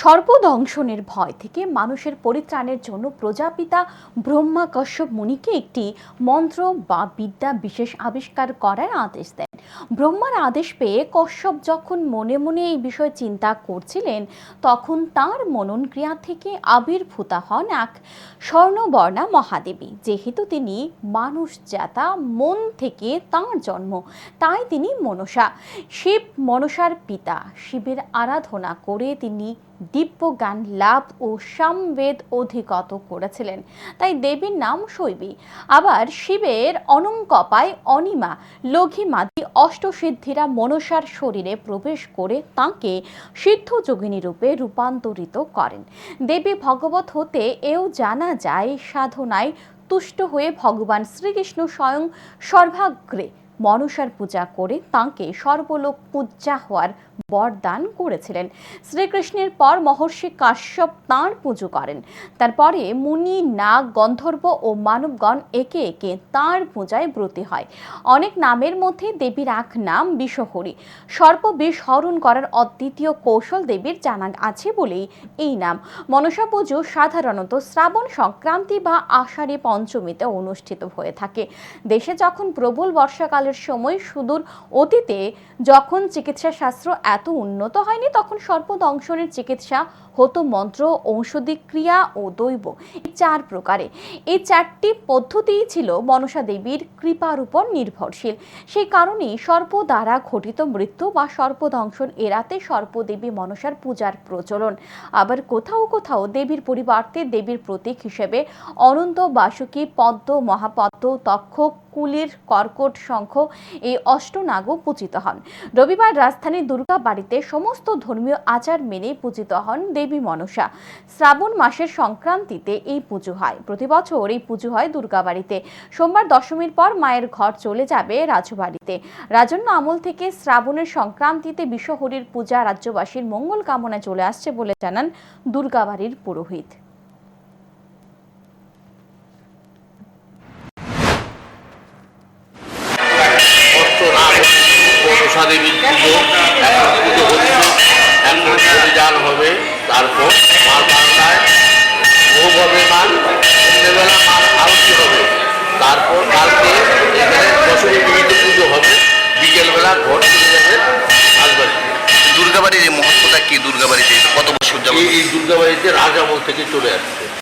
সর্বদংশনের ভয় থেকে মানুষের পরিত্রাণের জন্য প্রজাপিতা ব্রহ্মা কশ্যপ মুনিকে একটি মন্ত্র বা বিদ্যা বিশেষ আবিষ্কার করার আদেশ দেন। ব্রহ্মার আদেশ পেয়ে কশ্যপ যখন মনে মনে এই বিষয়ে চিন্তা করছিলেন, তখন তার মনন ক্রিয়া থেকে আবির্ভূতা হন এক স্বর্ণবর্ণা মহাদেবী, যেহেতু তিনি মানুষ জাতা মন থেকে তাঁর জন্ম, তাই তিনি মনসা। শিব মনসার পিতা, শিবের আরাধনা করে তিনি দিব্য জ্ঞান লাভ ও সামবেদ অধিগত করেছিলেন। তাই দেবীর নাম শৈবী। আবার শিবের অনঙ্কপায় অনিমা লঘিমাদি অষ্টসিদ্ধিরা মনসার শরীরে প্রবেশ করে তাঁকে সিদ্ধ যোগিনী রূপে রূপান্তরিত করেন। দেবী ভগবত হতে এও জানা যায়, সাধনায় তুষ্ট হয়ে ভগবান শ্রীকৃষ্ণ স্বয়ং সর্বাগ্রে মনসার পূজা করে তাঁকে সর্বলোক পূজা হওয়ার বরদান করেছিলেন। শ্রীকৃষ্ণের পর মহর্ষি কাশ্যপ তাঁর পুজো করেন। তারপরে মুনি, নাগ, গন্ধর্ব ও মানবগণ একে একে তাঁর পূজায় ব্রতী হয়। অনেক নামের মধ্যে দেবীর এক নাম বিষহরী সর্প বিষ হরণ করার অদ্বিতীয় কৌশল দেবীর জানা আছে বলেই এই নাম। মনসা পুজো সাধারণত শ্রাবণ সংক্রান্তি বা আষাঢ়ী পঞ্চমীতে অনুষ্ঠিত হয়ে থাকে। দেশে যখন প্রবল বর্ষাকালের সময় সুদূর অতীতে যখন চিকিৎসা শাস্ত্র এত উন্নত হয়নি, তখন সর্পদংশনের চিকিৎসা হতো মন্ত্র, ঔষধি ক্রিয়া ও দৈব। এই চার প্রকারে। এই চারটি পদ্ধতিই ছিল মনসা দেবীর কৃপার উপর নির্ভরশীল। সেই কারণেই সর্প দ্বারা ঘটিত মৃত্যু বা সর্পদংশন এড়াতে সর্পদেবী মনসার পূজার প্রচলন। আবার কোথাও কোথাও দেবীর পরিবর্তে দেবীর প্রতীক হিসেবে অনন্ত বাসুকী, পদ্ম, মহাপদ্ম, তক্ষ কুলির কর্কট শঙ্খ এই অষ্টনাগও পূজিত হন। রবিবার রাজধানীর দুর্গা বাড়িতে সমস্ত ধর্মীয় আচার মেনে পূজিত হন দেবী মনসা। শ্রাবণ মাসের সংক্রান্তিতে এই পুজো হয়। প্রতি বছর এই পুজো হয় দুর্গাবাড়িতে। সোমবার দশমীর পর মায়ের ঘর চলে যাবে রাজবাড়িতে। রাজন্য আমল থেকে শ্রাবণের সংক্রান্তিতে বিশ্বহরির পূজা রাজ্যবাসীর মঙ্গল কামনায় চলে আসছে বলে জানান দুর্গাবাড়ির পুরোহিত মনসা দেবীর পুজো এখন পুজো হচ্ছে এখন হবে তারপর মার বাংলায় ভোগ হবে মার সন্ধ্যেবেলা মার আরতি হবে তারপর কালকে এখানে দশমী পুজো হবে বিকেলবেলা ঘর চলে যাবে রাজবাড়িতে দুর্গাবাড়ির এই মহত্বটা কি দুর্গাবাড়িতে? কত বছর যাবত? এই দুর্গাবাড়িতে রাজ আমল থেকে চলে আসছে।